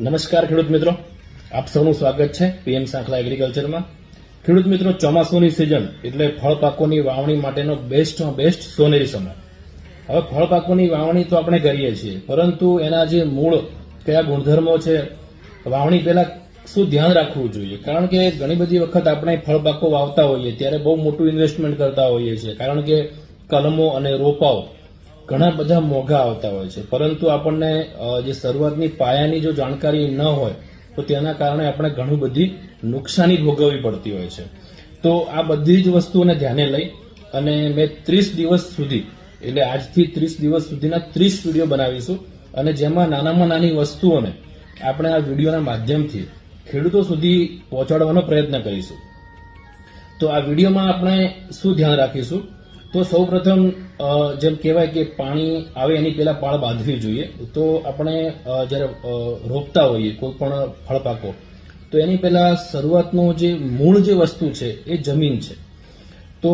નમસ્કાર ખેડૂત મિત્રો. આપ સૌનું સ્વાગત છે પીએમ સાંખલા એગ્રીકલ્ચરમાં ખેડૂત મિત્રો, ચોમાસુની સિઝન એટલે ફળ પાકોની વાવણી માટેનો બેસ્ટમાં બેસ્ટ સોનેરી સમય. હવે ફળ પાકોની વાવણી તો આપણે કરીએ છીએ, પરંતુ એના જે મૂળ કયા ગુણધર્મો છે, વાવણી પહેલા શું ધ્યાન રાખવું જોઈએ? કારણ કે ઘણી બધી વખત આપણે ફળ પાકો વાવતા હોઈએ, ત્યારે બહુ મોટું ઇન્વેસ્ટમેન્ટ કરતા હોઈએ છીએ. કારણ કે કલમો અને રોપાઓ ઘણા બધા મોંઘા આવતા હોય છે. પરંતુ આપણને જે શરૂઆતની પાયાની જો જાણકારી ન હોય, તો તેના કારણે આપણે ઘણું બધી નુકસાની ભોગવવી પડતી હોય છે. તો આ બધી જ વસ્તુઓને ધ્યાને લઈ અને મેં ત્રીસ દિવસ સુધી, એટલે આજથી ત્રીસ દિવસ સુધીના ત્રીસ વીડિયો બનાવીશું અને જેમાં નાનામાં નાની વસ્તુઓને આપણે આ વિડીયોના માધ્યમથી ખેડૂતો સુધી પહોંચાડવાનો પ્રયત્ન કરીશું. તો આ વિડીયોમાં આપણે શું ધ્યાન રાખીશું? તો સૌ પ્રથમ જેમ કહેવાય કે પાણી આવે એની પહેલા પાળ બાંધવી જોઈએ. તો આપણે જ્યારે રોપતા હોઈએ, કોઈ પણ ફળ પાકો, તો એની પહેલા શરૂઆતનો જે મૂળ જે વસ્તુ છે, એ જમીન છે. તો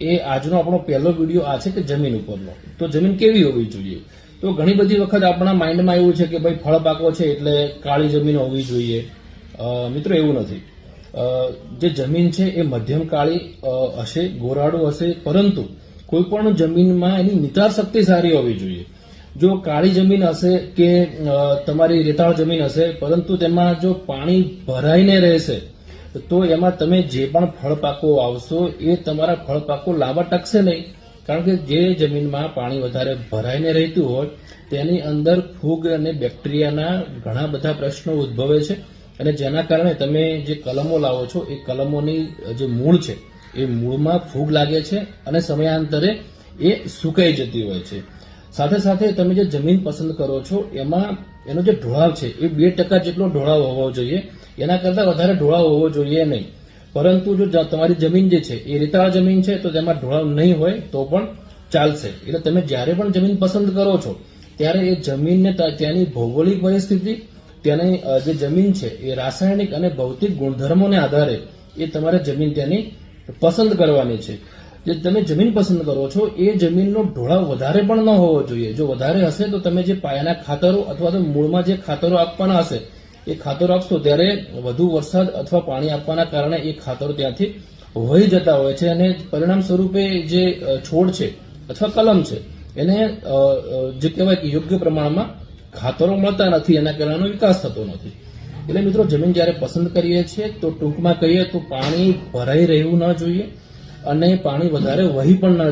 એ આજનો આપણો પહેલો વીડિયો આ છે કે જમીન ઉપરનો. તો જમીન કેવી હોવી જોઈએ? તો ઘણી બધી વખત આપણા માઇન્ડમાં એવું છે કે ભાઈ ફળ પાકો છે એટલે કાળી જમીન હોવી જોઈએ. મિત્રો, એવું નથી. જે જમીન છે એ મધ્યમ કાળી હશે, ગોરાડું હશે, પરંતુ કોઈ પણ જમીનમાં એની નિતાર શક્તિ સારી હોવી જોઈએ. જો કાળી જમીન હશે કે તમારી રેતાળ જમીન હશે, પરંતુ તેમાં જો પાણી ભરાઈને રહેશે, તો એમાં તમે જે પણ ફળ પાકો આવશો એ તમારા ફળ પાકો લાંબા ટકશે નહીં. કારણ કે જે જમીનમાં પાણી વધારે ભરાઈને રહેતું હોય, તેની અંદર ફૂગ અને બેક્ટેરિયાના ઘણા બધા પ્રશ્નો ઉદ્ભવે છે. અને જેના કારણે તમે જે કલમો લાવો છો, એ કલમોની જે મૂળ છે, એ મૂળમાં ફૂગ લાગે છે અને સમયાંતરે એ સુકાઈ જતી હોય છે. સાથે સાથે તમે જે જમીન પસંદ કરો છો, એમાં એનો જે ઢોળાવ છે, એ બે ટકા જેટલો ઢોળાવ હોવો જોઈએ. એના કરતાં વધારે ઢોળાવ હોવો જોઈએ નહીં. પરંતુ જો તમારી જમીન જે છે, એ રેતાળ જમીન છે, તો તેમાં ઢોળાવ નહીં હોય, તો પણ ચાલશે. એટલે તમે જ્યારે પણ જમીન પસંદ કરો છો, ત્યારે એ જમીનને ત્યાંની ભૌગોલિક પરિસ્થિતિ ત્યાંની જે જમીન છે એ રાસાયણિક અને ભૌતિક ગુણધર્મોને આધારે એ તમારે જમીન ત્યાંની પસંદ કરવાની છે. જે તમે જમીન પસંદ કરો છો, એ જમીનનો ઢોળાવ વધારે પણ ન હોવો જોઈએ. જો વધારે હશે તો તમે જે પાયાના ખાતરો અથવા તો મૂળમાં જે ખાતરો આપવાના હશે, એ ખાતરો આપશો ત્યારે વધુ વરસાદ અથવા પાણી આપવાના કારણે એ ખાતરો ત્યાંથી વહી જતા હોય છે અને પરિણામ સ્વરૂપે જે છોડ છે અથવા કલમ છે, એને જે કહેવાય કે યોગ્ય પ્રમાણમાં ખાતરો મળતા નથી, એના કારણે વિકાસ થતો નથી. એટલે મિત્રો, જમીન જ્યારે પસંદ કરીએ છીએ, તો ટૂંકમાં કહીએ તો પાણી ભરાઈ રહેવું ન જોઈએ અને પાણી વધારે વહી પણ ન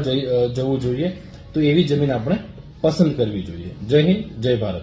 જવું જોઈએ. તો એવી જમીન આપણે પસંદ કરવી જોઈએ. જય હિન્દ, જય ભારત.